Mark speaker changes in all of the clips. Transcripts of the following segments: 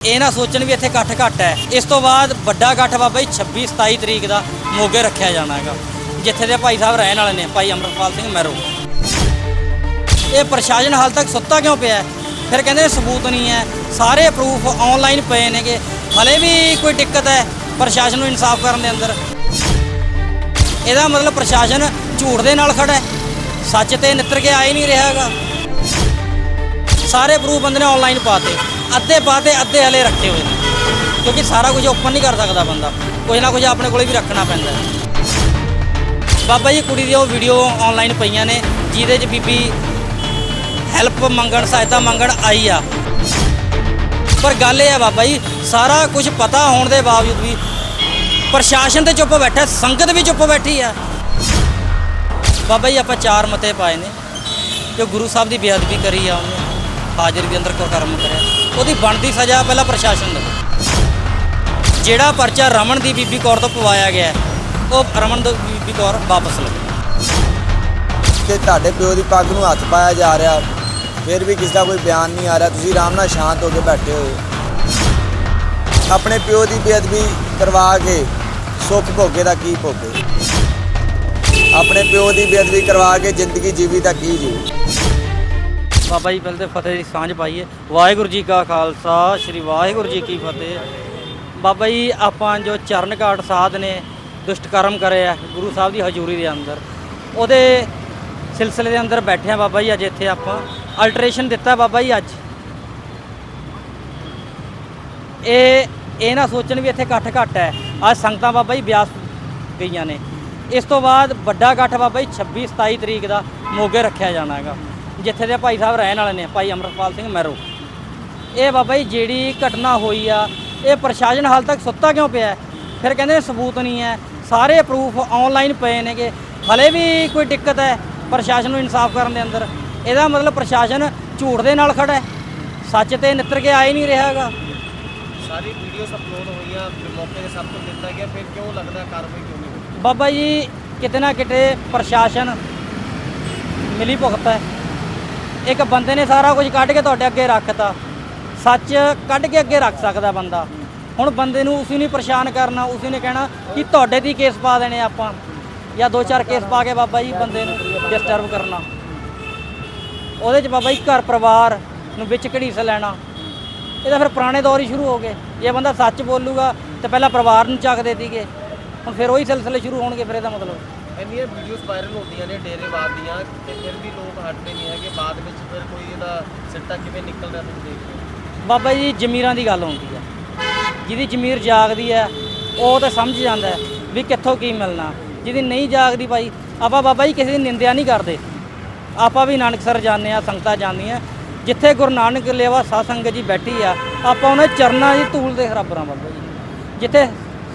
Speaker 1: ਇਹ ਨਾ ਸੋਚਣ ਵੀ ਇੱਥੇ ਇਕੱਠ ਘੱਟ ਹੈ। ਇਸ ਤੋਂ ਬਾਅਦ ਵੱਡਾ ਇਕੱਠ ਬਾਬਾ ਜੀ 26 27 ਤਰੀਕ ਦਾ ਮੋਗੇ ਰੱਖਿਆ ਜਾਣਾ ਹੈਗਾ। ਜਿੱਥੇ ਦੇ ਭਾਈ ਸਾਹਿਬ ਰਹਿਣ ਵਾਲੇ ਨੇ, ਭਾਈ ਅਮਰਪਾਲ ਸਿੰਘ ਮੈਰੋ ਇਹ ਪ੍ਰਸ਼ਾਸਨ ਹਾਲ ਤੱਕ ਸੁੱਤਾ ਕਿਉਂ ਪਿਆ ਫਿਰ ਕਹਿੰਦੇ ਸਬੂਤ ਨਹੀਂ ਹੈ। ਸਾਰੇ ਪ੍ਰੂਫ ਆਨਲਾਈਨ ਪਏ ਨੇਗੇ। ਹਲੇ ਵੀ ਕੋਈ ਦਿੱਕਤ ਹੈ ਪ੍ਰਸ਼ਾਸਨ ਨੂੰ ਇਨਸਾਫ ਕਰਨ ਦੇ ਅੰਦਰ? ਇਹਦਾ ਮਤਲਬ ਪ੍ਰਸ਼ਾਸਨ ਝੂਠ ਦੇ ਨਾਲ ਖੜਾ ਹੈ। ਸੱਚ ਤੇ ਨਿੱਤਰ ਕੇ ਆਏ ਨਹੀਂ ਰਿਹਾ ਹੈਗਾ। ਸਾਰੇ ਪ੍ਰੂਫ ਬੰਦੇ ਨੇ ਆਨਲਾਈਨ ਪਾਤੇ ਅੱਧੇ ਪਾਤੇ ਅੱਧੇ ਹਲੇ ਰੱਖੇ ਹੋਏ ਨੇ। ਕਿਉਂਕਿ ਸਾਰਾ ਕੁਝ ਓਪਨ ਨਹੀਂ ਕਰ ਸਕਦਾ ਬੰਦਾ। ਕੁਝ ਨਾ ਕੁਝ ਆਪਣੇ ਕੋਲੇ ਵੀ ਰੱਖਣਾ ਪੈਂਦਾ ਬਾਬਾ ਜੀ, ਕੁੜੀ ਦੀਆਂ ਉਹ ਵੀਡੀਓ ਆਨਲਾਈਨ ਪਈਆਂ ਨੇ, ਜਿਹਦੇ 'ਚ ਬੀਬੀ ਹੈਲਪ ਮੰਗਣ, ਸਹਾਇਤਾ ਮੰਗਣ ਆਈ ਆ। ਪਰ ਗੱਲ ਇਹ ਆ ਬਾਬਾ ਜੀ, ਸਾਰਾ ਕੁਝ ਪਤਾ ਹੋਣ ਦੇ ਬਾਵਜੂਦ ਵੀ ਪ੍ਰਸ਼ਾਸਨ ਤੇ ਚੁੱਪ ਬੈਠਾ, ਸੰਗਤ ਵੀ ਚੁੱਪ ਬੈਠੀ ਆ। ਬਾਬਾ ਜੀ, ਆਪਾਂ ਚਾਰ ਮਤੇ ਪਾਏ ਨੇ। ਜੋ ਗੁਰੂ ਸਾਹਿਬ ਦੀ ਬੇਅਦਬੀ ਕਰੀ ਆ ਉਹਨੇ। ਹਾਜ਼ਰ ਦੇ ਅੰਦਰ ਕੁਕਰਮ ਕਰਿਆ। ਉਹਦੀ ਬਣਦੀ ਸਜ਼ਾ ਪਹਿਲਾਂ ਪ੍ਰਸ਼ਾਸਨ ਦਾ ਜਿਹੜਾ ਪਰਚਾ ਰਮਨ ਦੀ ਬੀਬੀ ਕੌਰ ਤੋਂ ਪਵਾਇਆ ਗਿਆ ਉਹ ਰਮਨ ਦੀ ਬੀਬੀ ਕੌਰ ਵਾਪਸ ਲਓ
Speaker 2: ਕਿ ਤੁਹਾਡੇ ਪਿਓ ਦੀ ਪੱਗ ਨੂੰ ਹੱਥ ਪਾਇਆ ਜਾ ਰਿਹਾ, ਫਿਰ ਵੀ ਕਿਸੇ ਦਾ ਕੋਈ ਬਿਆਨ ਨਹੀਂ ਆ ਰਿਹਾ, ਤੁਸੀਂ ਆਰਾਮ ਨਾਲ ਸ਼ਾਂਤ ਹੋ ਕੇ ਬੈਠੇ ਹੋਏ ਆਪਣੇ ਪਿਓ ਦੀ ਬੇਅਦਬੀ ਕਰਵਾ ਕੇ ਸੁੱਖ ਭੋਗੇ ਦਾ ਕੀ ਭੋਗੇ? ਆਪਣੇ ਪਿਓ ਦੀ ਬੇਅਦਬੀ ਕਰਵਾ ਕੇ ਜ਼ਿੰਦਗੀ ਜੀਵੀ ਦਾ ਕੀ ਜੀ
Speaker 1: ਬਾਬਾ ਜੀ ਪਹਿਲੇ ਤੇ ਫਤਿਹ ਦੀ ਸਾਂਝ ਪਾਈਏ। ਵਾਹਿਗੁਰੂ ਜੀ ਕਾ ਖਾਲਸਾ, ਸ੍ਰੀ ਵਾਹਿਗੁਰੂ ਜੀ ਕੀ ਫਤਿਹ। ਬਾਬਾ ਜੀ, ਆਪਾਂ ਜੋ ਚਰਨ ਘਾਟ ਸਾਧ ਨੇ ਦੁਸ਼ਟ ਕਰਮ ਕਰੇ ਆ, ਗੁਰੂ ਸਾਹਿਬ ਦੀ ਹਜ਼ੂਰੀ ਦੇ ਅੰਦਰ, ਉਹਦੇ ਸਿਲਸਿਲੇ ਦੇ ਅੰਦਰ ਬੈਠੇ ਆ ਬਾਬਾ ਜੀ ਅੱਜ ਇੱਥੇ ਆਪਾਂ। ਅਲਟਰੇਸ਼ਨ ਦਿੱਤਾ ਬਾਬਾ ਜੀ ਅੱਜ। ਇਹ ਇਹ ਨਾ ਸੋਚਣ ਵੀ ਇੱਥੇ ਇਕੱਠ ਘੱਟ ਹੈ। ਅੱਜ ਸੰਗਤਾਂ ਬਾਬਾ ਜੀ ਬਿਆਸ ਗਈਆਂ ਨੇ। ਇਸ ਤੋਂ ਬਾਅਦ ਵੱਡਾ ਇਕੱਠ ਬਾਬਾ ਜੀ 26 27 ਤਰੀਕ ਦਾ ਮੋਗੇ ਰੱਖਿਆ ਜਾਣਾ ਹੈਗਾ। ਜਿੱਥੇ ਦੇ ਭਾਈ ਸਾਹਿਬ ਰਹਿਣ ਵਾਲੇ ਨੇ ਭਾਈ ਅਮਰਪਾਲ ਸਿੰਘ ਮੈਰੋ ਇਹ ਬਾਬਾ ਜੀ ਜਿਹੜੀ ਘਟਨਾ ਹੋਈ ਆ ਇਹ ਪ੍ਰਸ਼ਾਸਨ ਹਾਲ ਤੱਕ ਸੁੱਤਾ ਕਿਉਂ ਪਿਆ? ਫਿਰ ਕਹਿੰਦੇ ਸਬੂਤ ਨਹੀਂ ਹੈ। ਸਾਰੇ ਪ੍ਰੂਫ ਆਨਲਾਈਨ ਪਏ ਨੇਗੇ। ਹਲੇ ਵੀ ਕੋਈ ਦਿੱਕਤ ਹੈ ਪ੍ਰਸ਼ਾਸਨ ਨੂੰ ਇਨਸਾਫ ਕਰਨ ਦੇ ਅੰਦਰ? ਇਹਦਾ ਮਤਲਬ ਪ੍ਰਸ਼ਾਸਨ ਝੂਠ ਦੇ ਨਾਲ ਖੜਾ ਹੈ। ਸੱਚ ਤੇ ਨਿੱਤਰ ਕੇ ਆ ਹੀ ਨਹੀਂ ਰਿਹਾ ਹੈਗਾ।
Speaker 3: ਸਾਰੀ ਵੀਡੀਓਜ਼ ਅਪਲੋਡ ਹੋਈਆਂ ਫਿਰ ਮੌਕੇ ਤੇ ਸਭ ਕੁਝ ਦਿੱਤਾ ਗਿਆ ਫਿਰ ਕਿਉਂ ਲੱਗਦਾ ਕਾਰਵਾਈ ਕਿਉਂ ਨਹੀਂ ਹੋਈ?
Speaker 1: ਬਾਬਾ ਜੀ ਕਿਤੇ ਨਾ ਕਿਤੇ ਪ੍ਰਸ਼ਾਸਨ ਮਿਲੀ ਭੁਗਤ ਹੈ। ਇੱਕ ਬੰਦੇ ਨੇ ਸਾਰਾ ਕੁਝ ਕੱਢ ਕੇ ਤੁਹਾਡੇ ਅੱਗੇ ਰੱਖਤਾ। ਸੱਚ ਕੱਢ ਕੇ ਅੱਗੇ ਰੱਖ ਸਕਦਾ ਬੰਦਾ। ਹੁਣ ਬੰਦੇ ਨੂੰ ਉਸੇ ਨੂੰ ਪਰੇਸ਼ਾਨ ਕਰਨਾ, ਉਸੇ ਨੇ ਕਹਿਣਾ ਕਿ ਤੁਹਾਡੇ ਦੀ ਕੇਸ ਪਾ ਦੇਣੇ ਆਪਾਂ। ਜਾਂ ਦੋ ਚਾਰ ਕੇਸ ਪਾ ਕੇ ਬਾਬਾ ਜੀ ਬੰਦੇ ਨੂੰ ਡਿਸਟਰਬ ਕਰਨਾ। ਉਹਦੇ 'ਚ ਬਾਬਾ ਜੀ ਘਰ ਪਰਿਵਾਰ ਨੂੰ ਵਿੱਚ ਘੜੀਸ ਲੈਣਾ। ਇਹ ਤਾਂ ਫਿਰ ਪੁਰਾਣੇ ਦੌਰ ਹੀ ਸ਼ੁਰੂ ਹੋ ਗਏ। ਜੇ ਬੰਦਾ ਸੱਚ ਬੋਲੂਗਾ, ਤੇ ਪਹਿਲਾਂ ਪਰਿਵਾਰ ਨੂੰ ਚੱਕ ਦੇ ਸੀਗੇ ਹੁਣ ਫਿਰ ਉਹੀ ਸਿਲਸਿਲੇ ਸ਼ੁਰੂ ਹੋਣਗੇ, ਫਿਰ ਇਹਦਾ ਮਤਲਬ।
Speaker 3: ਇੰਨੀਆਂ ਵੀਡੀਓਜ਼ ਵਾਇਰਲ ਹੁੰਦੀਆਂ ਨੇ ਡੇਰੇਵਾਦ ਦੀਆਂ ਤੇ ਫਿਰ ਵੀ ਲੋਕ ਹਟਦੇ ਨਹੀਂ ਹੈਗੇ। ਬਾਅਦ ਵਿੱਚ ਫਿਰ ਕੋਈ ਇਹਦਾ ਸਿੱਟਾ ਕਿਵੇਂ ਨਿਕਲ ਤੁਸੀਂ ਦੇਖਦੇ ਹੋ?
Speaker 1: ਬਾਬਾ ਜੀ, ਜ਼ਮੀਰਾਂ ਦੀ ਗੱਲ ਹੁੰਦੀ ਹੈ। ਜਿਹਦੀ ਜ਼ਮੀਰ ਜਾਗਦੀ ਹੈ, ਉਹ ਤਾਂ ਸਮਝ ਜਾਂਦਾ ਵੀ ਕਿੱਥੋਂ ਕੀ ਮਿਲਣਾ। ਜਿਹਦੀ ਨਹੀਂ ਜਾਗਦੀ ਭਾਈ, ਆਪਾਂ ਬਾਬਾ ਜੀ ਕਿਸੇ ਦੀ ਨਿੰਦਿਆ ਨਹੀਂ ਕਰਦੇ। ਆਪਾਂ ਵੀ ਨਾਨਕਸਰ ਜਾਂਦੇ ਆ ਸੰਗਤਾਂ ਜਾਂਦੀਆਂ ਜਿੱਥੇ ਗੁਰੂ ਨਾਨਕ ਲੇਵਾ ਸਾਧ ਸੰਗਤ ਜੀ ਬੈਠੀ ਆ, ਆਪਾਂ ਉਹਨਾਂ ਚਰਨਾਂ ਦੀ ਧੂਲ ਦੇ ਬਰਾਬਰਾਂ ਬਾਬਾ ਜੀ। ਜਿੱਥੇ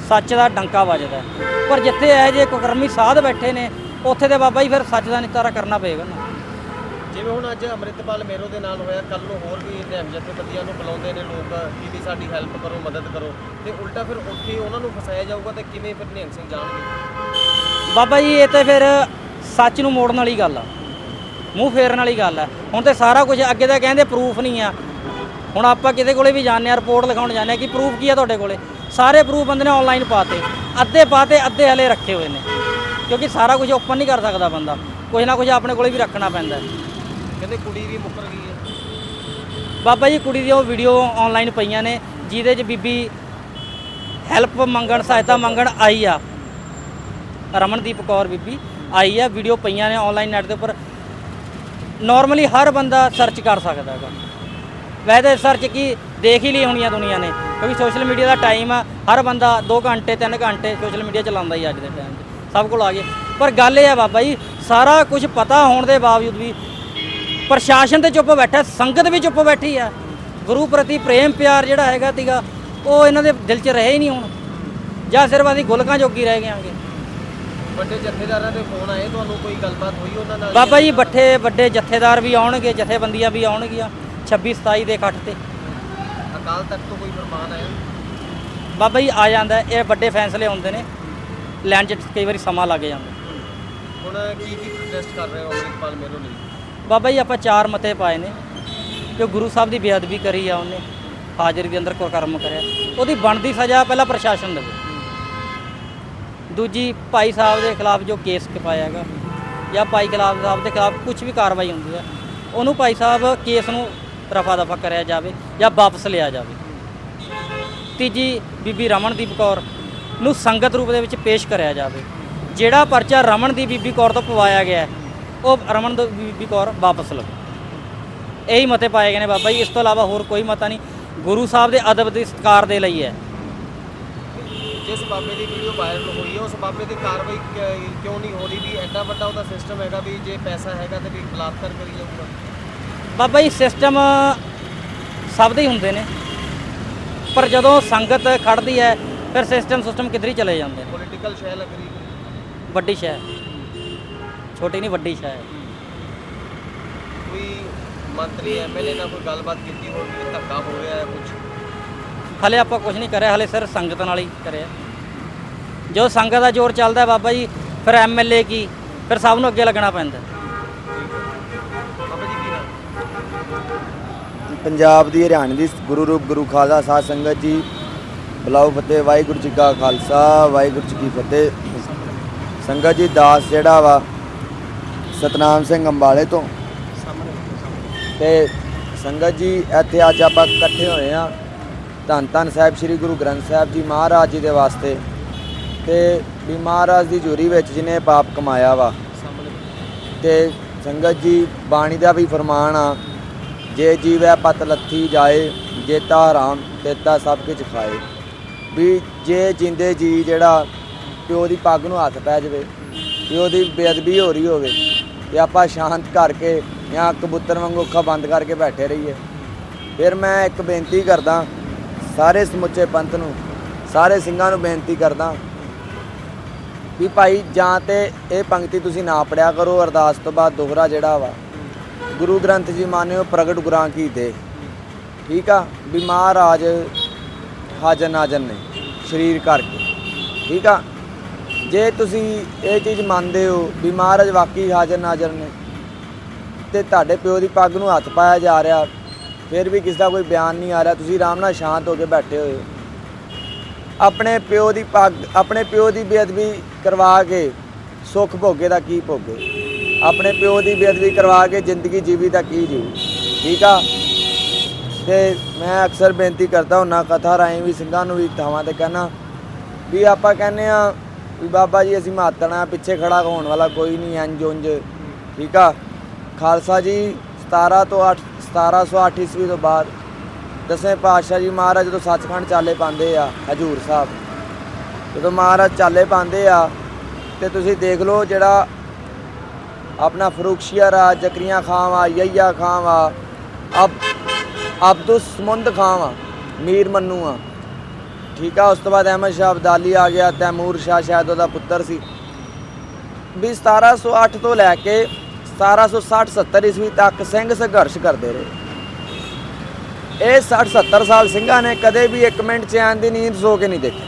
Speaker 1: ਸੱਚ ਦਾ ਡੰਕਾ ਵੱਜਦਾ। ਪਰ ਜਿੱਥੇ ਇਹ ਜੇ ਕੁਕਰਮੀ ਸਾਧ ਬੈਠੇ ਨੇ ਉੱਥੇ ਤੇ ਬਾਬਾ ਜੀ ਫਿਰ ਸੱਚ ਦਾ ਨਿਤਾਰਾ ਕਰਨਾ ਪਏਗਾ ਨਾ।
Speaker 3: ਜਿਵੇਂ ਹੁਣ ਅੱਜ ਅੰਮ੍ਰਿਤਪਾਲ ਮੇਰੋ ਦੇ ਨਾਲ ਹੋਇਆ ਕੱਲ ਨੂੰ ਹੋਰ ਵੀ ਨਿਹੰਗ ਜਥੇਬੰਦੀਆਂ ਨੂੰ ਬੁਲਾਉਂਦੇ ਨੇ ਲੋਕ ਕਿ ਵੀ ਸਾਡੀ ਹੈਲਪ ਕਰੋ ਮਦਦ ਕਰੋ। ਤੇ ਉਲਟਾ ਫਿਰ ਉੱਥੇ ਉਹਨਾਂ ਨੂੰ ਫਸਾਇਆ ਜਾਊਗਾ ਤੇ ਕਿਵੇਂ ਫਿਰ ਨਿਹੰਗ ਸਿੰਘ ਜਾਣਗੇ?
Speaker 1: ਬਾਬਾ ਜੀ ਇਹ ਤੇ ਫਿਰ ਸੱਚ ਨੂੰ ਮੋੜਨ ਵਾਲੀ ਗੱਲ ਆ। ਮੂੰਹ ਫੇਰਨ ਵਾਲੀ ਗੱਲ ਆ। ਹੁਣ ਤੇ ਸਾਰਾ ਕੁਝ ਅੱਗੇ ਤਾਂ ਕਹਿੰਦੇ ਪ੍ਰੂਫ ਨਹੀਂ ਆ। ਹੁਣ ਆਪਾਂ ਕਿਤੇ ਕੋਲੇ ਵੀ ਜਾਂਦੇ ਆ ਰਿਪੋਰਟ ਲਿਖਾਉਣ ਜਾਂਦੇ ਆ ਕਿ ਪ੍ਰੂਫ ਕੀ ਆ ਤੁਹਾਡੇ ਕੋਲੇ? ਸਾਰੇ ਪ੍ਰੂਫ ਬੰਦੇ ਨੇ ਆਨਲਾਈਨ ਪਾਤੇ। ਅੱਧੇ ਪਾਤੇ ਅੱਧੇ ਹਲੇ ਰੱਖੇ ਹੋਏ ਨੇ। ਕਿਉਂਕਿ ਸਾਰਾ ਕੁਝ ਓਪਨ ਨਹੀਂ ਕਰ ਸਕਦਾ ਬੰਦਾ। ਕੁਝ ਨਾ ਕੁਝ ਆਪਣੇ ਕੋਲੇ ਵੀ ਰੱਖਣਾ ਪੈਂਦਾ।
Speaker 3: ਕਹਿੰਦੇ ਕੁੜੀ ਵੀ ਮੁੱਕਰ ਗਈ ਹੈ।
Speaker 1: ਬਾਬਾ ਜੀ ਕੁੜੀ ਦੀ ਉਹ ਵੀਡੀਓ ਆਨਲਾਈਨ ਪਈਆਂ ਨੇ ਜਿਹਦੇ 'ਚ ਬੀਬੀ ਹੈਲਪ ਮੰਗਣ ਸਹਾਇਤਾ ਮੰਗਣ ਆਈ ਆ। ਰਮਨਦੀਪ ਕੌਰ ਬੀਬੀ ਆਈ ਆ ਵੀਡੀਓ ਪਈਆਂ ਨੇ ਆਨਲਾਈਨ ਨੈਟ ਦੇ ਉੱਪਰ। ਨਾਰਮਲੀ ਹਰ ਬੰਦਾ ਸਰਚ ਕਰ ਸਕਦਾ ਹੈਗਾ। ਵੈਸੇ ਸਰਚ ਕੀ ਦੇਖ ਹੀ ਲਈ ਹੋਣੀਆਂ ਦੁਨੀਆ ਨੇ ਕਿਉਂਕਿ ਸੋਸ਼ਲ ਮੀਡੀਆ ਦਾ ਟਾਈਮ ਆ ਹਰ ਬੰਦਾ 2 ਘੰਟੇ 3 ਘੰਟੇ ਸੋਸ਼ਲ ਮੀਡੀਆ ਚਲਾਉਂਦਾ ਹੀ ਅੱਜ ਦੇ ਟਾਈਮ 'ਚ ਸਭ ਕੋਲ ਆ ਗਏ। ਪਰ ਗੱਲ ਇਹ ਹੈ ਬਾਬਾ ਜੀ ਸਾਰਾ ਕੁਝ ਪਤਾ ਹੋਣ ਦੇ ਬਾਵਜੂਦ ਵੀ ਪ੍ਰਸ਼ਾਸਨ ਤੇ ਚੁੱਪ ਬੈਠਾ ਸੰਗਤ ਵੀ ਚੁੱਪ ਬੈਠੀ ਆ। ਗੁਰੂ ਪ੍ਰਤੀ ਪ੍ਰੇਮ ਪਿਆਰ ਜਿਹੜਾ ਹੈਗਾ ਤੀਗਾ ਉਹ ਇਹਨਾਂ ਦੇ ਦਿਲ 'ਚ ਰਹੇ ਹੀ ਨਹੀਂ ਹੁਣ ਜਾਂ ਸਿਰਫ ਅਸੀਂ ਗੁਲਕਾਂ ਜੋਗੀ ਰਹਿ ਗਏਾਂਗੇ
Speaker 3: ਵੱਡੇ ਜਥੇਦਾਰਾਂ ਦੇ ਫੋਨ ਆਏ ਤੁਹਾਨੂੰ ਕੋਈ ਗੱਲਬਾਤ ਹੋਈ ਉਹਨਾਂ ਨਾਲ?
Speaker 1: ਬਾਬਾ ਜੀ ਬੱਠੇ ਵੱਡੇ ਜਥੇਦਾਰ ਵੀ ਆਉਣਗੇ ਜਥੇਬੰਦੀਆਂ ਵੀ ਆਉਣਗੀਆਂ 26 27 ਦੇ ਇਕੱਠ ਤੇ।
Speaker 3: ਅਕਾਲ ਤਖਤ ਤੋਂ ਕੋਈ ਫਰਮਾਨ ਆਇਆ?
Speaker 1: ਬਾਬਾ ਜੀ ਆ ਜਾਂਦਾ ਇਹ ਵੱਡੇ ਫੈਸਲੇ ਹੁੰਦੇ ਨੇ। ਲੈਣ 'ਚ ਕਈ ਵਾਰੀ ਸਮਾਂ ਲੱਗ ਜਾਂਦਾ।
Speaker 3: ਹੁਣ ਕੀ ਕੀ ਪ੍ਰੋਟੈਸਟ ਕਰ ਰਹੇ ਹੋ ਅੰਮ੍ਰਿਤਪਾਲ ਮੇਰੋ ਲਈ?
Speaker 1: ਬਾਬਾ ਜੀ ਆਪਾਂ ਚਾਰ ਮਤੇ ਪਾਏ ਨੇ। ਜੋ ਗੁਰੂ ਸਾਹਿਬ ਦੀ ਬੇਅਦਬੀ ਕਰੀ ਆ ਉਹਨੇ। ਹਾਜ਼ਰੀ ਦੇ ਅੰਦਰ ਕੋਈ ਕਰਮ ਕਰਿਆ। ਉਹਦੀ ਬਣਦੀ ਸਜ਼ਾ ਪਹਿਲਾਂ ਪ੍ਰਸ਼ਾਸਨ ਦੇਵੇ। ਦੂਜੀ ਭਾਈ ਸਾਹਿਬ ਦੇ ਖਿਲਾਫ ਜੋ ਕੇਸ ਪਾਇਆ ਹੈਗਾ ਜਾਂ ਭਾਈ ਖਿਲਾਫ ਸਾਹਿਬ ਦੇ ਖਿਲਾਫ ਕੁਝ ਵੀ ਕਾਰਵਾਈ ਹੁੰਦੀ ਹੈ ਉਹਨੂੰ ਭਾਈ ਸਾਹਿਬ ਕੇਸ ਨੂੰ ਰਫਾ ਦਫਾ ਕਰਿਆ ਜਾਵੇ ਜਾਂ ਵਾਪਸ ਲਿਆ ਜਾਵੇ। ਤੀਜੀ ਬੀਬੀ ਰਮਨਦੀਪ ਕੌਰ ਨੂੰ ਸੰਗਤ ਰੂਪ ਦੇ ਵਿੱਚ ਪੇਸ਼ ਕਰਿਆ ਜਾਵੇ। ਜਿਹੜਾ ਪਰਚਾ ਰਮਨ ਦੀ ਬੀਬੀ ਕੌਰ ਤੋਂ ਪਵਾਇਆ ਗਿਆ ਹੈ, ਉਹ ਰਮਨਦੀਪ ਬੀਬੀ ਕੌਰ ਵਾਪਸ ਲਵੇ। ਇਹੀ ਮਤੇ ਪਾਏ ਗਏ ਨੇ ਬਾਬਾ ਜੀ। ਇਸ ਤੋਂ ਇਲਾਵਾ ਹੋਰ ਕੋਈ ਮਤਾ ਨਹੀਂ। ਗੁਰੂ ਸਾਹਿਬ ਦੇ ਅਦਬ ਦੇ ਸਤਿਕਾਰ ਦੇ ਲਈ ਹੈ।
Speaker 3: ਜਿਸ ਬਾਬੇ ਦੀ ਵੀਡੀਓ ਵਾਇਰਲ ਹੋਈ ਹੈ ਉਸ ਬਾਬੇ ਦੀ ਕਾਰਵਾਈ ਕਿਉਂ ਨਹੀਂ ਹੋ ਰਹੀ ਵੀ ਐਡਾ ਵੱਡਾ ਉਹਦਾ ਸਿਸਟਮ ਹੈਗਾ ਵੀ ਜੇ ਪੈਸਾ ਹੈਗਾ ਤੇ ਵੀ ਬਲਾਤਕਾਰ ਕਰੀ ਜਾਊਗਾ?
Speaker 1: ਬਾਬਾ ਜੀ ਸਿਸਟਮ ਸਭ ਦੇ ਹੀ ਹੁੰਦੇ ਨੇ। ਪਰ ਜਦੋਂ ਸੰਗਤ ਖੜਦੀ ਹੈ ਫਿਰ ਸਿਸਟਮ ਸਿਸਟਮ ਕਿੱਧਰ ਹੀ ਚਲੇ ਜਾਂਦੇ ਨੇ।
Speaker 3: ਪੋਲੀਟੀਕਲ ਸ਼ੈ ਲੱਗ ਰਹੀ ਹੈ।
Speaker 1: ਵੱਡੀ ਸ਼ਹਿਰ। ਛੋਟੀ ਨਹੀਂ ਵੱਡੀ ਸ਼ਹਿਰ।
Speaker 3: ਕੋਈ ਮੰਤਰੀ ਐਮਐਲਏ ਨਾਲ ਕੋਈ ਗੱਲਬਾਤ ਕੀਤੀ ਹੋਵੇ ਵੀ ਧੱਕਾ ਹੋ ਰਿਹਾ ਹੈ ਕੁਝ
Speaker 1: ਹਲੇ ਆਪਾਂ ਕੁਝ ਨਹੀਂ ਕਰਿਆ ਹਲੇ ਸਿਰ ਸੰਗਤ ਨਾਲ ਹੀ ਕਰਿਆ। ਜੋ ਸੰਗਤ ਦਾ ਜ਼ੋਰ ਚੱਲਦਾ ਹੈ ਬਾਬਾ ਜੀ ਫਿਰ ਐਮਐਲਏ ਕੀ? ਫਿਰ ਸਭ ਨੂੰ ਅੱਗੇ ਲੱਗਣਾ ਪੈਂਦਾ
Speaker 3: ਜੀ ਕੀ ਨਾਮ
Speaker 2: ਪੰਜਾਬ ਦੀ ਹਰਿਆਣੇ ਦੀ ਗੁਰੂ ਰੂਪ ਗੁਰੂ ਖਾਲਸਾ ਸਾਧ ਸੰਗਤ ਜੀ। ਬਲਾਉ ਫਤਿਹ, ਵਾਹਿਗੁਰੂ ਜੀ ਕਾ ਖਾਲਸਾ, ਵਾਹਿਗੁਰੂ ਜੀ ਕੀ ਫਤਿਹ। ਸੰਗਤ ਜੀ, ਦਾਸ ਜਿਹੜਾ ਵਾ, ਸਤਨਾਮ ਸਿੰਘ ਅੰਬਾਲੇ ਤੋਂ। ਤੇ ਸੰਗਤ ਜੀ, ਇੱਥੇ ਅੱਜ ਆਪਾਂ ਇਕੱਠੇ ਹੋਏ ਆ ਧੰਨ ਧੰਨ ਸਾਹਿਬ ਸ੍ਰੀ ਗੁਰੂ ਗ੍ਰੰਥ ਸਾਹਿਬ ਜੀ ਮਹਾਰਾਜ ਜੀ ਦੇ ਵਾਸਤੇ। ਤੇ ਵੀ ਮਹਾਰਾਜ ਦੀ ਜੂਰੀ ਵਿੱਚ ਜਿਹਨੇ ਪਾਪ ਕਮਾਇਆ ਵਾ। ਤੇ ਸੰਗਤ ਜੀ, ਬਾਣੀ ਦਾ ਵੀ ਫਰਮਾਨ ਆ ਜੇ ਜੀਵੈ ਪਤ ਲੱਥੀ ਜਾਏ, ਜੇਤਾ ਹਰਾਮ, ਤੇਤਾ ਸਭ ਕੁਝ ਖਾਏ। ਵੀ ਜੇ ਜਿੰਦੇ ਜੀ ਜਿਹੜਾ ਪਿਓ ਦੀ ਪੱਗ ਨੂੰ ਹੱਥ ਪੈ ਜਾਵੇ, ਪਿਓ ਦੀ ਬੇਅਦਬੀ ਹੋ ਰਹੀ ਹੋਵੇ, ਤੇ ਆਪਾਂ ਸ਼ਾਂਤ ਕਰਕੇ ਜਾਂ ਕਬੂਤਰ ਵਾਂਗੂ ਅੱਖਾਂ ਬੰਦ ਕਰਕੇ ਬੈਠੇ ਰਹੀਏ। ਫਿਰ ਮੈਂ ਇੱਕ ਬੇਨਤੀ ਕਰਦਾ, ਸਾਰੇ ਸਮੁੱਚੇ ਪੰਥ ਨੂੰ, ਸਾਰੇ ਸਿੰਘਾਂ ਨੂੰ ਬੇਨਤੀ ਕਰਦਾ ਵੀ ਭਾਈ ਜਾਂ ਤੇ ਇਹ ਪੰਕਤੀ ਤੁਸੀਂ ਨਾ ਪੜਿਆ ਕਰੋ, ਅਰਦਾਸ ਤੋਂ ਬਾਅਦ ਦੋਹਰਾ ਜਿਹੜਾ ਵਾ। ਗੁਰੂ ਗ੍ਰੰਥ ਜੀ ਮਾਨਿਓ ਪ੍ਰਗਟ ਗੁਰਾਂ ਕੀ ਦੇ। ਠੀਕ ਆ? ਵੀ ਮਹਾਰਾਜ ਹਾਜ਼ਰ ਨਾਜ਼ਰ ਨੇ ਸਰੀਰ ਕਰਕੇ। ਠੀਕ ਆ? ਜੇ ਤੁਸੀਂ ਇਹ ਚੀਜ਼ ਮੰਨਦੇ ਹੋ ਵੀ ਮਹਾਰਾਜ ਵਾਕਈ ਹਾਜ਼ਰ ਨਾਜ਼ਰ ਨੇ, ਤੇ ਤੁਹਾਡੇ ਪਿਓ ਦੀ ਪੱਗ ਨੂੰ ਹੱਥ ਪਾਇਆ ਜਾ ਰਿਹਾ, ਫਿਰ ਵੀ ਕਿਸ ਦਾ ਕੋਈ ਬਿਆਨ ਨਹੀਂ ਆ ਰਿਹਾ, ਤੁਸੀਂ ਆਰਾਮ ਨਾਲ ਸ਼ਾਂਤ ਹੋ ਕੇ ਬੈਠੇ ਹੋਏ ਆਪਣੇ ਪਿਓ ਦੀ ਪੱਗ, ਆਪਣੇ ਪਿਓ ਦੀ ਬੇਅਦਬੀ ਕਰਵਾ ਕੇ ਸੁੱਖ ਭੋਗੇ ਦਾ ਕੀ ਭੋਗੇ? ਆਪਣੇ ਪਿਓ ਦੀ ਬੇਅਦਬੀ ਕਰਵਾ ਕੇ ਜ਼ਿੰਦਗੀ ਜੀਵੀ ਦਾ ਕੀ ਜੀ ਠੀਕ ਆ? ਤੇ ਮੈਂ ਅਕਸਰ ਬੇਨਤੀ ਕਰਦਾ ਹੁੰਨਾ, ਕਥਾ ਰਾਹੀਂ ਵੀ, ਸਿੰਘਾਂ ਨੂੰ ਵੀ, ਥਾਵਾਂ ਤੇ ਕਹਿਣਾ ਵੀ ਆਪਾਂ ਕਹਿੰਦੇ ਆ ਵੀ ਬਾਬਾ ਜੀ, ਅਸੀਂ ਮਾਤਣਾ ਪਿੱਛੇ ਖੜਾ ਹੋਣ ਵਾਲਾ ਕੋਈ ਨਹੀਂ ਇੰਜ ਉਂਝ। ਠੀਕ ਆ? ਖਾਲਸਾ ਜੀ 17 ਤੋਂ 8 1708 ਈਸਵੀ ਤੋਂ ਬਾਅਦ ਦਸਵੇਂ ਪਾਤਸ਼ਾਹ ਜੀ ਮਹਾਰਾਜ ਜਦੋਂ ਸੱਚਖੰਡ ਚਾਲੇ ਪਾਉਂਦੇ ਆ, ਹਜੂਰ ਸਾਹਿਬ। ਜਦੋਂ ਮਹਾਰਾਜ ਚਾਲੇ ਪਾਉਂਦੇ ਆ, ਤੇ ਤੁਸੀਂ ਦੇਖ ਲਓ ਜਿਹੜਾ ਆਪਣਾ ਫਰੂਖਸ਼ੀਆ ਰਾਜ ਜਕਰੀਆਂ ਖਾਂ ਵਾ ਯਈਆ ਖਾਂ ਵਾ ਅਬ ਅਬਦੁਸ ਸਮੁੰਦ ਖਾਂ ਮੀਰ ਮੰਨੂ ਆ। ਠੀਕ ਆ, ਉਸ ਤੋਂ ਬਾਅਦ ਅਹਿਮਦ ਸ਼ਾਹ ਅਬਦਾਲੀ ਆ ਗਿਆ, ਤੈਮੂਰ ਸ਼ਾਹ ਸ਼ਾਇਦ ਉਹਦਾ ਪੁੱਤਰ ਸੀ। ਵੀ 1708 ਤੋਂ ਲੈ ਕੇ 1760 70 ਈਸਵੀ ਤੱਕ ਸਿੰਘ ਸੰਘਰਸ਼ ਕਰਦੇ ਰਹੇ। ਇਹ 60 70 ਸਾਲ ਸਿੰਘਾਂ ਨੇ ਕਦੇ ਵੀ ਇੱਕ ਮਿੰਟ ਚੈਨ ਦੀ ਨੀਂਦ ਸੋ ਕੇ ਨਹੀਂ ਦੇਖੀ।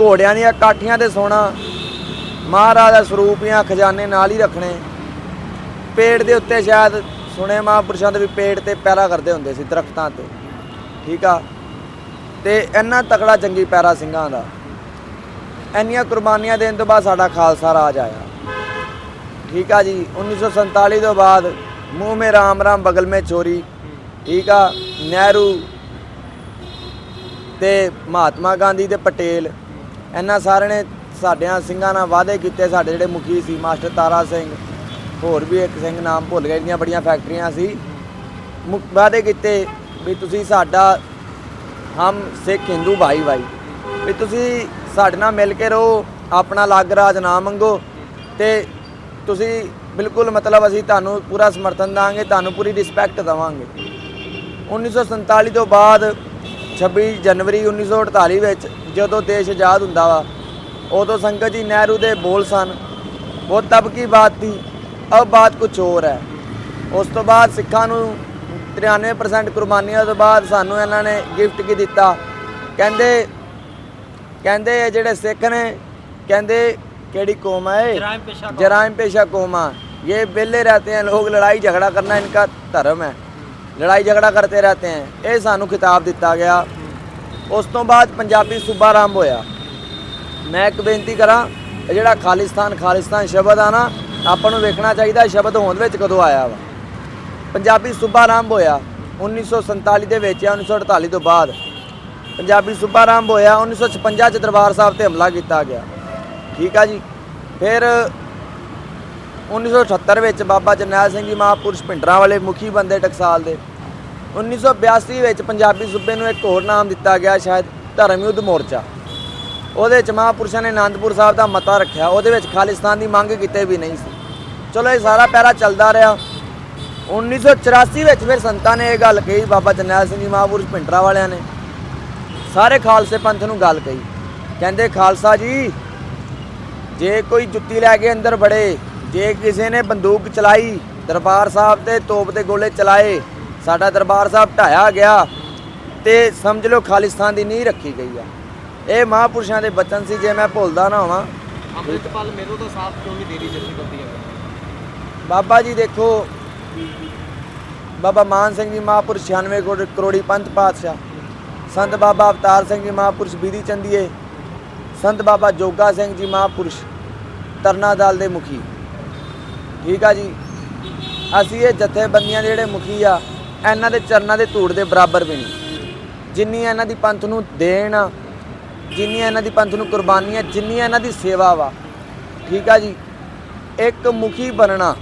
Speaker 2: ਘੋੜਿਆਂ ਦੀਆਂ ਕਾਠੀਆਂ ਤੇ ਸੋਣਾ ਮਹਾਰਾਜ ਦਾ ਸਰੂਪ ਜਾਂ ਖਜ਼ਾਨੇ ਨਾਲ ਹੀ ਰੱਖਣੇ। ਪੇੜ ਦੇ ਉੱਤੇ ਸ਼ਾਇਦ ਸੁਣੇ ਮਹਾਂਪੁਰਸ਼ਾਂ ਦੇ ਵੀ ਪੇੜ ਤੇ ਪੈਰਾ ਕਰਦੇ ਹੁੰਦੇ ਸੀ, ਦਰਖਤਾਂ ਤੇ। ਠੀਕ ਆ? ਤੇ ਇੰਨਾ ਤਕੜਾ ਜੰਗੀ ਪੈਰਾ ਸਿੰਘਾਂ ਦਾ। ਇੰਨੀਆਂ ਕੁਰਬਾਨੀਆਂ ਦੇਣ ਤੋਂ ਬਾਅਦ ਸਾਡਾ ਖਾਲਸਾ ਰਾਜ ਆਇਆ। ਠੀਕ ਆ ਜੀ? 1947 ਤੋਂ ਬਾਅਦ ਮੂੰਹ ਮੇ ਰਾਮ ਰਾਮ ਬਗਲ ਮੇ ਚੋਰੀ। ਠੀਕ ਆ? ਨਹਿਰੂ ਤੇ ਮਹਾਤਮਾ ਗਾਂਧੀ ਤੇ ਪਟੇਲ। ਇਹਨਾਂ ਸਾਰਿਆਂ ਨੇ ਸਾਡਿਆਂ ਸਿੰਘਾਂ ਨਾਲ ਵਾਅਦੇ ਕੀਤੇ, ਸਾਡੇ ਜਿਹੜੇ ਮੁਖੀ ਸੀ, ਮਾਸਟਰ ਤਾਰਾ ਸਿੰਘ, ਹੋਰ ਵੀ ਇੱਕ ਸਿੰਘ ਨਾਮ ਭੁੱਲ ਗਏ ਜਿਹੜੀਆਂ ਬੜੀਆਂ ਫੈਕਟਰੀਆਂ ਸੀ। ਮੁ- ਵਾਅਦੇ ਕੀਤੇ ਵੀ ਤੁਸੀਂ ਸਾਡਾ, ਹਮ ਸਿੱਖ ਹਿੰਦੂ ਭਾਈ ਭਾਈ, ਵੀ ਤੁਸੀਂ ਸਾਡੇ ਨਾਲ ਮਿਲ ਕੇ ਰਹੋ, ਆਪਣਾ ਅਲੱਗ ਰਾਜ ਨਾ ਮੰਗੋ ਤੇ ਤੁਸੀਂ ਬਿਲਕੁਲ ਮਤਲਬ ਅਸੀਂ ਤੁਹਾਨੂੰ ਪੂਰਾ ਸਮਰਥਨ ਦਾਂਗੇ, ਤੁਹਾਨੂੰ ਪੂਰੀ ਰਿਸਪੈਕਟ ਦੇਵਾਂਗੇ। 1947 ਤੋਂ ਬਾਅਦ 26 ਜਨਵਰੀ 1948 ਵਿੱਚ ਜਦੋਂ ਦੇਸ਼ ਆਜ਼ਾਦ ਹੁੰਦਾ ਵਾ ਉਦੋਂ ਸੰਗਤ ਜੀ ਨਹਿਰੂ ਦੇ ਬੋਲ ਸਨ ਉਹ ਤਬ ਕੀ ਬਾਤ ਥੀ ਅਬ ਬਾਤ ਕੁਝ ਹੋਰ ਹੈ ਉਸ ਤੋਂ ਬਾਅਦ ਸਿੱਖਾਂ ਨੂੰ 93% ਕੁਰਬਾਨੀਆਂ ਤੋਂ ਬਾਅਦ ਸਾਨੂੰ ਇਹਨਾਂ ਨੇ ਗਿਫਟ ਕੀ ਦਿੱਤਾ ਕਹਿੰਦੇ ਕਹਿੰਦੇ ਇਹ ਜਿਹੜੇ ਸਿੱਖ ਨੇ ਕਹਿੰਦੇ ਕਿਹੜੀ ਕੌਮ ਹੈ ਇਹ
Speaker 1: ਜਰਾਇਮ ਪੇਸ਼ਾ ਕੌਮ।
Speaker 2: जराइम पेशा कौमा ये बेले रहते हैं लोग लड़ाई झगड़ा करना इनका धर्म है ਲੜਾਈ ਝਗੜਾ ਕਰਤੇ ਰਹਤੇ ਹੈ ਇਹ ਸਾਨੂੰ ਖਿਤਾਬ ਦਿੱਤਾ ਗਿਆ ਉਸ ਤੋਂ ਬਾਅਦ ਪੰਜਾਬੀ ਸੂਬਾ ਆਰੰਭ ਹੋਇਆ ਮੈਂ ਇੱਕ ਬੇਨਤੀ ਕਰਾਂ, ਇਹ ਜਿਹੜਾ ਖਾਲਿਸਤਾਨ ਖਾਲਿਸਤਾਨ ਸ਼ਬਦ ਆ ਨਾ, ਆਪਾਂ ਨੂੰ ਵੇਖਣਾ ਚਾਹੀਦਾ ਸ਼ਬਦ ਹੋਂਦ ਵਿੱਚ ਕਦੋਂ ਆਇਆ ਵਾ। ਪੰਜਾਬੀ ਸੂਬਾ ਆਰੰਭ ਹੋਇਆ 1947 ਦੇ ਵਿੱਚ ਜਾਂ 1948 ਤੋਂ ਬਾਅਦ। ਪੰਜਾਬੀ ਸੂਬਾ ਆਰੰਭ ਹੋਇਆ 1956 ਚ ਦਰਬਾਰ ਸਾਹਿਬ ਤੇ ਹਮਲਾ ਕੀਤਾ ਗਿਆ। ਠੀਕ ਆ ਜੀ? ਫਿਰ 1978 ਵਿੱਚ ਬਾਬਾ ਜਰਨੈਲ ਸਿੰਘ ਜੀ ਮਹਾਂਪੁਰਸ਼ ਭਿੰਡਰਾਂ ਵਾਲੇ ਮੁਖੀ ਬੰਦੇ ਟਕਸਾਲ ਦੇ। 1982 ਵਿੱਚ ਪੰਜਾਬੀ ਸੂਬੇ ਨੂੰ ਇੱਕ ਹੋਰ ਨਾਮ ਦਿੱਤਾ ਗਿਆ, ਸ਼ਾਇਦ ਧਰਮ ਯੁੱਧ ਮੋਰਚਾ। ਉਹਦੇ 'ਚ ਮਹਾਂਪੁਰਸ਼ਾਂ ਨੇ ਆਨੰਦਪੁਰ ਸਾਹਿਬ ਦਾ ਮਤਾ ਰੱਖਿਆ, ਉਹਦੇ ਵਿੱਚ ਖਾਲਿਸਤਾਨ ਦੀ ਮੰਗ ਕਿਤੇ ਵੀ ਨਹੀਂ ਸੀ। ਚਲੋ ਇਹ ਸਾਰਾ ਪੈਰਾ ਚੱਲਦਾ ਰਿਹਾ। 1984 ਵਿੱਚ ਫਿਰ ਸੰਤਾਂ ਨੇ ਇਹ ਗੱਲ ਕਹੀ, ਬਾਬਾ ਜਰਨੈਲ ਸਿੰਘ ਜੀ ਮਹਾਂਪੁਰਸ਼ ਭਿੰਡਰਾਂ ਵਾਲਿਆਂ ਨੇ। ਸਾਰੇ ਖਾਲਸੇ ਪੰਥ ਨੂੰ ਗੱਲ ਕਹੀ। ਕਹਿੰਦੇ, ਖਾਲਸਾ ਜੀ, ਜੇ ਕੋਈ ਜੁੱਤੀ ਲੈ ਕੇ ਅੰਦਰ ਵੜੇ, ਜੇ ਕਿਸੇ ਨੇ ਬੰਦੂਕ ਚਲਾਈ, ਦਰਬਾਰ ਸਾਹਿਬ ਤੇ ਤੋਪ ਦੇ ਗੋਲੇ ਚਲਾਏ, ਸਾਡਾ ਦਰਬਾਰ ਸਾਹਿਬ ਢਾਇਆ ਗਿਆ, ਤੇ ਸਮਝ ਲਓ ਖਾਲਿਸਤਾਨ ਦੀ ਨੀਂਹ ਰੱਖੀ ਗਈ ਆ। ਇਹ ਮਹਾਂਪੁਰਸ਼ਾਂ ਦੇ ਬਚਨ ਸੀ ਜੇ ਮੈਂ ਭੁੱਲਦਾ ਨਾ ਹੋਵਾਂ।
Speaker 3: ਅੰਮ੍ਰਿਤਪਾਲ ਮੇਰੋ ਦਾ ਸਾਥ ਕਿਉਂ ਨਹੀਂ ਦੇ ਰਹੀ ਜਥੇਬੰਦੀਆਂ
Speaker 2: ਬਾਬਾ ਜੀ ਦੇਖੋ ਬਾਬਾ ਮਾਨ ਸਿੰਘ ਜੀ ਮਹਾਂਪੁਰਸ਼ 96 ਕਰੋ- ਕਰੋੜੀ ਪੰਥ ਪਾਤਸ਼ਾਹ। ਸੰਤ ਬਾਬਾ ਅਵਤਾਰ ਸਿੰਘ ਜੀ ਮਹਾਂਪੁਰਸ਼ ਬੀਦੀ ਚੰਦੀਏ। ਸੰਤ ਬਾਬਾ ਜੋਗਾ ਸਿੰਘ ਜੀ ਮਹਾਂਪੁਰਸ਼ ਤਰਨਾ ਦਲ ਦੇ ਮੁਖੀ। ਠੀਕ ਆ ਜੀ? ਅਸੀਂ ਇਹ ਜਥੇਬੰਦੀਆਂ ਦੇ ਜਿਹੜੇ ਮੁਖੀ ਆ ਇਹਨਾਂ ਦੇ ਚਰਨਾਂ ਦੇ ਧੂੜ ਦੇ ਬਰਾਬਰ ਵੀ ਨਹੀਂ। ਜਿੰਨੀ ਇਹਨਾਂ ਦੀ ਪੰਥ ਨੂੰ ਦੇਣ ਜਿੰਨੀਆਂ ਇਹਨਾਂ ਦੀ ਪੰਥ ਨੂੰ ਕੁਰਬਾਨੀਆਂ, ਜਿੰਨੀਆਂ ਇਹਨਾਂ ਦੀ ਸੇਵਾ ਵਾ। ਠੀਕ ਆ ਜੀ? ਇੱਕ ਮੁਖੀ ਬਣਨਾ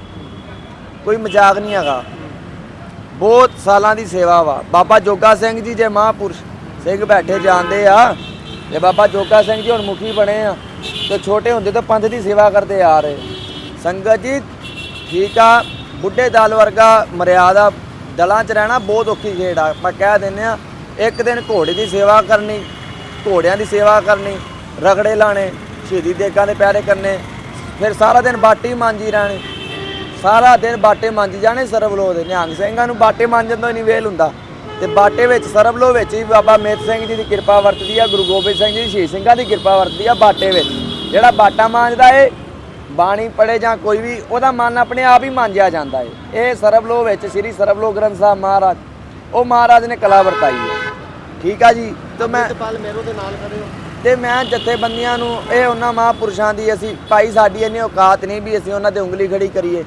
Speaker 2: ਕੋਈ ਮਜ਼ਾਕ ਨਹੀਂ ਹੈਗਾ। ਬਹੁਤ ਸਾਲਾਂ ਦੀ ਸੇਵਾ ਵਾ। ਬਾਬਾ ਜੋਗਾ ਸਿੰਘ ਜੀ ਜੇ ਮਹਾਂਪੁਰਸ਼ ਸਿੰਘ ਬੈਠੇ ਜਾਂਦੇ ਆ, ਜੇ ਬਾਬਾ ਜੋਗਾ ਸਿੰਘ ਜੀ ਹੁਣ ਮੁਖੀ ਬਣੇ ਆ, ਤੇ ਛੋਟੇ ਹੁੰਦੇ ਤਾਂ ਪੰਥ ਦੀ ਸੇਵਾ ਕਰਦੇ ਆ ਰਹੇ। ਸੰਗਤ ਜੀ, ਠੀਕ ਆ, ਬੁੱਢੇ ਦਲ ਵਰਗਾ ਮਰਿਆਦਾ ਦਲਾਂ 'ਚ ਰਹਿਣਾ ਬਹੁਤ ਔਖੀ ਖੇਡ ਆ। ਆਪਾਂ ਕਹਿ ਦਿੰਦੇ ਆ, ਇੱਕ ਦਿਨ ਘੋੜੇ ਦੀ ਸੇਵਾ ਕਰਨੀ ਘੋੜਿਆਂ ਦੀ ਸੇਵਾ ਕਰਨੀ, ਰਗੜੇ ਲਾਣੇ ਸ਼ਹੀਦੀ ਦੇਗਾਂ ਦੇ ਪਿਆਰੇ ਕਰਨੇ, ਫਿਰ ਸਾਰਾ ਦਿਨ ਬਾਟੀ ਮਾਂਜੀ ਰਹਿਣੀ, ਸਾਰਾ ਦਿਨ ਬਾਟੇ ਮਾਂਜੀ ਜਾਣੇ ਸਰਬਲੋ ਦੇ। ਨਿਹੰਗ ਸਿੰਘਾਂ ਨੂੰ ਬਾਟੇ ਮਾਂਜਣ ਤੋਂ ਹੀ ਨਹੀਂ ਵੇਲ ਹੁੰਦਾ। ਤੇ ਬਾਟੇ ਵਿੱਚ ਸਰਬਲੋ ਵਿੱਚ ਹੀ ਬਾਬਾ ਮੇਤ ਸਿੰਘ ਜੀ ਦੀ ਕਿਰਪਾ ਵਰਤਦੀ ਆ, ਗੁਰੂ ਗੋਬਿੰਦ ਸਿੰਘ ਜੀ ਸ਼ਹੀਦ ਸਿੰਘਾਂ ਦੀ ਕਿਰਪਾ ਵਰਤਦੀ ਆ ਬਾਟੇ ਵਿੱਚ। ਜਿਹੜਾ ਬਾਟਾ ਮਾਂਜਦਾ ਏ, ਬਾਣੀ ਪੜੇ ਜਾਂ ਕੋਈ ਵੀ, ਉਹਦਾ ਮਨ ਆਪਣੇ ਆਪ ਹੀ ਮਾਂਜਿਆ ਜਾਂਦਾ ਏ। ਇਹ ਸਰਬਲੋ ਵਿੱਚ, ਸ੍ਰੀ ਸਰਬਲੋ ਗ੍ਰੰਥ ਸਾਹਿਬ ਮਹਾਰਾਜ, ਉਹ ਮਹਾਰਾਜ ਨੇ ਕਲਾ ਵਰਤਾਈ ਹੈ ਠੀਕ ਆ ਜੀ? ਤੇ ਮੈਂ
Speaker 3: ਅੰਮ੍ਰਿਤਪਾਲ ਮੇਰੋ ਦੇ ਨਾਲ ਖੜੇ ਹੋ।
Speaker 2: ਤੇ ਮੈਂ ਜਥੇਬੰਦੀਆਂ ਨੂੰ ਇਹ ਉਹਨਾਂ ਮਹਾਂਪੁਰਸ਼ਾਂ ਦੀ ਅਸੀਂ ਭਾਈ ਸਾਡੀ ਇੰਨੀ ਔਕਾਤ ਨਹੀਂ ਵੀ ਅਸੀਂ ਉਹਨਾਂ ਤੇ ਉਂਗਲੀ ਖੜੀ ਕਰੀਏ।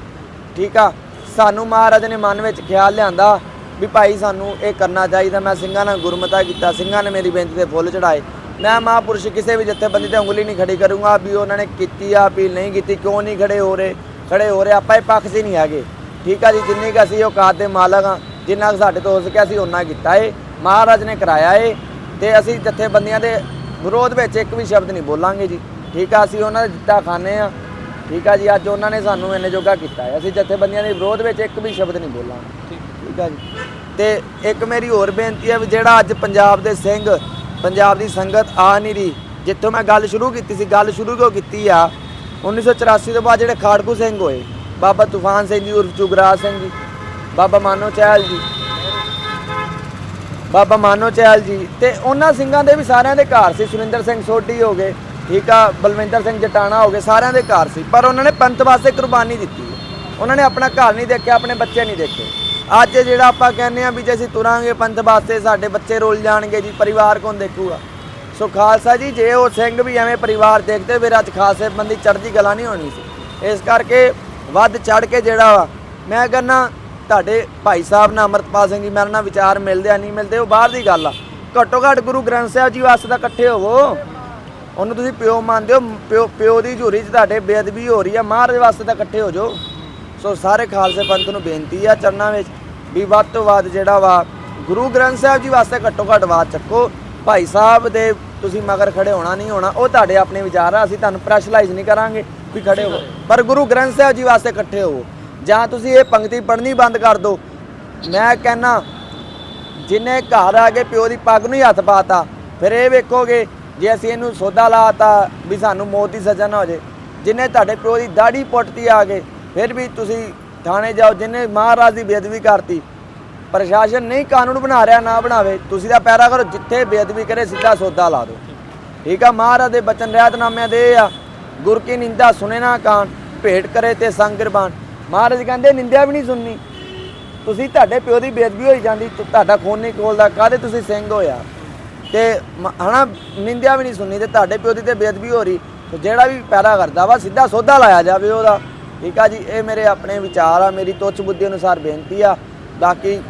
Speaker 2: ਠੀਕ ਆ? ਸਾਨੂੰ ਮਹਾਰਾਜ ਨੇ ਮਨ ਵਿੱਚ ਖਿਆਲ ਲਿਆਂਦਾ ਵੀ ਭਾਈ ਸਾਨੂੰ ਇਹ ਕਰਨਾ ਚਾਹੀਦਾ। ਮੈਂ ਸਿੰਘਾਂ ਨਾਲ ਗੁਰਮਤਾ ਕੀਤਾ ਸਿੰਘਾਂ ਨੇ ਮੇਰੀ ਬੇਨਤੀ ਤੇ ਫੁੱਲ ਚੜਾਏ ਮੈਂ ਮਹਾਂਪੁਰਸ਼ ਕਿਸੇ ਵੀ ਜਥੇਬੰਦੀ ਤੇ ਉਂਗਲੀ ਨਹੀਂ ਖੜੀ ਕਰੂੰਗਾ ਵੀ ਉਹਨਾਂ ਨੇ ਕੀਤੀ ਆ ਅਪੀਲ ਨਹੀਂ ਕੀਤੀ ਕਿਉਂ ਨਹੀਂ ਖੜੇ ਹੋ ਰਹੇ? ਖੜੇ ਹੋ ਰਹੇ ਆਪਾਂ ਇਹ ਪੱਖ 'ਚ ਹੀ ਨਹੀਂ ਹੈਗੇ। ਠੀਕ ਆ ਜੀ? ਜਿੰਨੀ ਕੁ ਅਸੀਂ ਔਕਾਤ ਦੇ ਮਾਲਕ ਆ ਜਿੰਨਾ ਸਾਡੇ ਤੋਂ ਹੋ ਸਕਿਆ ਅਸੀਂ ਉਹਨਾਂ ਕੀਤਾ ਏ। ਮਹਾਰਾਜ ਨੇ ਕਰਾਇਆ ਏ ਤੇ ਅਸੀਂ ਜਥੇਬੰਦੀਆਂ ਦੇ ਵਿਰੋਧ ਵਿੱਚ ਇੱਕ ਵੀ ਸ਼ਬਦ ਨਹੀਂ ਬੋਲਾਂਗੇ ਜੀ। ਠੀਕ ਆ, ਅਸੀਂ ਉਹਨਾਂ ਦਾ ਜਿੱਤਾ ਖਾਣੇ ਆ ਠੀਕ ਆ ਜੀ, ਅੱਜ ਉਹਨਾਂ ਨੇ ਸਾਨੂੰ ਇੰਨੇ ਜੋਗਾ ਕੀਤਾ ਹੈ। ਅਸੀਂ ਜਥੇਬੰਦੀਆਂ ਦੇ ਵਿਰੋਧ ਵਿੱਚ ਇੱਕ ਵੀ ਸ਼ਬਦ ਨਹੀਂ ਬੋਲਾਂਗੇ। ਠੀਕ ਆ ਜੀ। ਤੇ ਇੱਕ ਮੇਰੀ ਹੋਰ ਬੇਨਤੀ ਹੈ ਵੀ ਜਿਹੜਾ ਅੱਜ ਪੰਜਾਬ ਦੇ ਸਿੰਘ, ਪੰਜਾਬ ਦੀ ਸੰਗਤ ਆ ਨਹੀਂ ਰਹੀ, ਜਿੱਥੋਂ ਮੈਂ ਗੱਲ ਸ਼ੁਰੂ ਕੀਤੀ ਸੀ, ਗੱਲ ਸ਼ੁਰੂ ਕਿਉਂ ਕੀਤੀ ਆ? 1984 ਤੋਂ ਬਾਅਦ ਜਿਹੜੇ ਖਾੜਕੂ ਸਿੰਘ ਹੋਏ, ਬਾਬਾ ਤੂਫਾਨ ਸਿੰਘ ਜੀ, ਉਰਫ ਜੁਗਰਾਜ ਸਿੰਘ ਜੀ, ਬਾਬਾ ਮਾਨੋ ਚਹਿਲ ਜੀ ਬਾਬਾ ਮਾਨੋ ਚੈਲ ਜੀ ਤੇ ਉਹਨਾਂ ਸਿੰਘਾਂ ਦੇ ਵੀ ਸਾਰਿਆਂ ਦੇ ਘਰ ਸੀ। ਸੁਰਿੰਦਰ ਸਿੰਘ ਸੋਢੀ ਹੋ ਗਏ, ਠੀਕ ਆ, ਬਲਵਿੰਦਰ ਸਿੰਘ ਜਟਾਣਾ ਹੋ ਗਏ, ਸਾਰਿਆਂ ਦੇ ਘਰ ਸੀ। ਪਰ ਉਹਨਾਂ ਨੇ ਪੰਥ ਵਾਸਤੇ ਕੁਰਬਾਨੀ ਦਿੱਤੀ। ਉਹਨਾਂ ਨੇ ਆਪਣਾ ਘਰ ਨਹੀਂ ਦੇਖਿਆ, ਆਪਣੇ ਬੱਚੇ ਨਹੀਂ ਦੇਖੇ। ਅੱਜ ਜਿਹੜਾ ਆਪਾਂ ਕਹਿੰਦੇ ਆ ਵੀ ਜੇ ਅਸੀਂ ਤੁਰਾਂਗੇ ਪੰਥ ਵਾਸਤੇ, ਸਾਡੇ ਬੱਚੇ ਰੁੱਲ ਜਾਣਗੇ ਜੀ, ਪਰਿਵਾਰ ਕੌਣ ਦੇਖੂਗਾ? ਸੋ ਖਾਲਸਾ ਜੀ, ਜੇ ਉਹ ਸਿੰਘ ਵੀ ਐਵੇਂ ਪਰਿਵਾਰ ਦੇਖਦੇ, ਫਿਰ ਅੱਜ ਖਾਲਸੇ ਬੰਦੀ ਚੜ੍ਹਦੀ ਕਲਾ ਨਹੀਂ ਹੋਣੀ ਸੀ। ਇਸ ਕਰਕੇ ਵੱਧ ਚੜ ਕੇ ਜਿਹੜਾ ਵਾ, ਮੈਂ ਕਹਿੰਦਾ ਤੁਹਾਡੇ ਭਾਈ ਸਾਹਿਬ ਨਾਲ ਅਮਰਤਪਾਲ ਸਿੰਘ ਜੀ ਮੇਰੇ ਨਾਲ ਵਿਚਾਰ ਮਿਲਦੇ ਆ, ਨਹੀਂ ਮਿਲਦੇ, ਉਹ ਬਾਹਰ ਦੀ ਗੱਲ ਆ। ਘੱਟੋ ਘੱਟ ਗੁਰੂ ਗ੍ਰੰਥ ਸਾਹਿਬ ਜੀ ਵਾਸਤੇ ਤਾਂ ਇਕੱਠੇ ਹੋਵੋ। ਉਹਨੂੰ ਤੁਸੀਂ ਪਿਓ ਮੰਨਦੇ ਹੋ, ਪਿਓ ਪਿਓ ਦੀ ਝੂਰੀ 'ਚ ਤੁਹਾਡੇ ਬੇਅਦਬੀ ਹੋ ਰਹੀ ਆ ਮਹਾਰਾਜ ਵਾਸਤੇ ਤਾਂ ਇਕੱਠੇ ਹੋ ਜਾਓ। ਸੋ ਸਾਰੇ ਖਾਲਸੇ ਪੰਥ ਨੂੰ ਬੇਨਤੀ ਆ ਚਰਨਾਂ ਵਿੱਚ ਵੀ ਵੱਧ ਤੋਂ ਵੱਧ ਜਿਹੜਾ ਵਾ, ਗੁਰੂ ਗ੍ਰੰਥ ਸਾਹਿਬ ਜੀ ਵਾਸਤੇ ਘੱਟੋ ਘੱਟ ਬਾਤ ਚੱਕੋ। ਭਾਈ ਸਾਹਿਬ ਦੇ ਤੁਸੀਂ ਮਗਰ ਖੜੇ ਹੋਣਾ ਨਹੀਂ ਹੋਣਾ, ਉਹ ਤੁਹਾਡੇ ਆਪਣੇ ਵਿਚਾਰ ਆ, ਅਸੀਂ ਤੁਹਾਨੂੰ ਪ੍ਰੈਸ਼ਰਾਈਜ਼ ਨਹੀਂ ਕਰਾਂਗੇ ਵੀ ਖੜੇ ਹੋ। ਪਰ ਗੁਰੂ ਗ੍ਰੰਥ ਸਾਹਿਬ ਜੀ ਵਾਸਤੇ ਇਕੱਠੇ ਹੋਵੋ। ਜਾਂ ਤੁਸੀਂ ਇਹ ਪੰਕਤੀ ਪੜ੍ਹਨੀ ਬੰਦ ਕਰ ਦਿਓ। ਮੈਂ ਕਹਿੰਨਾ, ਜਿਨੇ ਘਰ ਆ ਕੇ ਪਿਓ ਦੀ ਪੱਗ ਨੂੰ ਹੀ ਹੱਥ ਪਾਤਾ, ਫਿਰ ਇਹ ਵੇਖੋਗੇ ਜੇ ਅਸੀਂ ਇਹਨੂੰ ਸੌਦਾ ਲਾਤਾ ਵੀ ਸਾਨੂੰ ਮੌਤ ਦੀ ਸਜ਼ਾ ਨਾ ਹੋ ਜੇ। ਜਿਨੇ ਤੁਹਾਡੇ ਪਿਓ ਦੀ ਦਾੜੀ ਪੁੱਟਤੀ ਆ ਕੇ, ਫਿਰ ਵੀ ਤੁਸੀਂ ਥਾਣੇ ਜਾਓ, ਜਿਨੇ ਮਹਾਰਾਜ ਦੀ ਬੇਅਦਬੀ ਕਰਤੀ। ਪ੍ਰਸ਼ਾਸਨ ਨਹੀਂ ਕਾਨੂੰਨ ਬਣਾ ਰਿਹਾ, ਨਾ ਬਣਾਵੇ, ਤੁਸੀਂ ਤਾਂ ਪੈਰਾ ਕਰੋ, ਜਿੱਥੇ ਬੇਅਦਬੀ ਕਰੇ, ਸਿੱਧਾ ਸੌਦਾ ਲਾ ਦਿਓ। ਠੀਕ ਆ, ਮਹਾਰਾਜ ਦੇ ਬਚਨ ਰਹਿਤਨਾਮਿਆਂ ਦੇ ਆ। ਗੁਰ ਕੀ ਨਿੰਦਾ ਸੁਨੇ ਨਾ ਕਾਨ ਭੇਟ ਕਰੇ ਤੇ ਸੰਗ ਕਿਰਬਾਨ ਮਹਾਰਾਜ ਕਹਿੰਦੇ, ਨਿੰਦਿਆ ਵੀ ਨਹੀਂ ਸੁਣਨੀ। ਤੁਸੀਂ ਤੁਹਾਡੇ ਪਿਓ ਦੀ ਬੇਅਦਬੀ ਹੋਈ ਜਾਂਦੀ ਤੁਹਾਡਾ ਖੂਨ ਨਹੀਂ ਖੋਲਦਾ, ਕਾਹਦੇ ਤੁਸੀਂ ਸਿੰਘ ਹੋਇਆ ਤੇ ਹਨਾ, ਨਿੰਦਿਆ ਵੀ ਨਹੀਂ ਸੁਣਨੀ, ਤੇ ਤੁਹਾਡੇ ਪਿਓ ਦੀ ਤੇ ਬੇਅਦਬੀ ਹੋ ਰਹੀ, ਤੇ ਜਿਹੜਾ ਵੀ ਪੈਰਾ ਕਰਦਾ ਵਾ, ਸਿੱਧਾ ਸੋਧਾ ਲਾਇਆ ਜਾਵੇ ਉਹਦਾ। ਠੀਕ ਆ ਜੀ, ਇਹ ਮੇਰੇ ਆਪਣੇ ਵਿਚਾਰ ਆ, ਮੇਰੀ ਤੁੱਛ ਬੁੱਧੀ ਅਨੁਸਾਰ ਬੇਨਤੀ ਆ। ਬਾਕੀ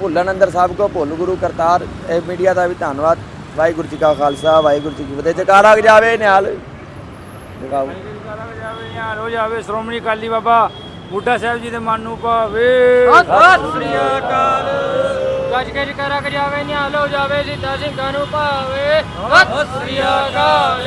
Speaker 2: ਭੁੱਲਣ ਅੰਦਰ ਸਾਹਿਬ ਕੋ ਭੁੱਲ ਗੁਰੂ ਕਰਤਾਰ, ਇਹ ਮੀਡੀਆ ਦਾ ਵੀ ਧੰਨਵਾਦ। ਵਾਹਿਗੁਰੂ ਜੀ ਕਾ ਖਾਲਸਾ, ਵਾਹਿਗੁਰੂ ਜੀ ਕੀ ਫਤਿਹ। ਜਕਾਰਾ ਜਾਵੇ ਨਿਹਾਲ। ਜਗਾਓ
Speaker 4: ਜਾਵੇ ਨਿਹਾਲ ਹੋ ਜਾਵੇ, ਸ਼੍ਰੋਮਣੀ ਅਕਾਲੀ ਬਾਬਾ। ਬੁੱਢਾ ਸਾਹਿਬ ਜੀ ਦੇ ਮਨ ਨੂੰ ਭਾਵੇ।
Speaker 1: ਸਤਿ ਸ੍ਰੀ ਅਕਾਲ।
Speaker 4: ਗੱਜ ਗੱਜ ਕਰਾ ਕੇ ਜਾਵੇ ਨਿਹਾਲ ਹੋ ਜਾਵੇ ਸਿੱਧਾ ਸਿੰਘਾਂ ਨੂੰ ਭਾਵੇ। ਸਤਿ ਸ੍ਰੀ ਅਕਾਲ।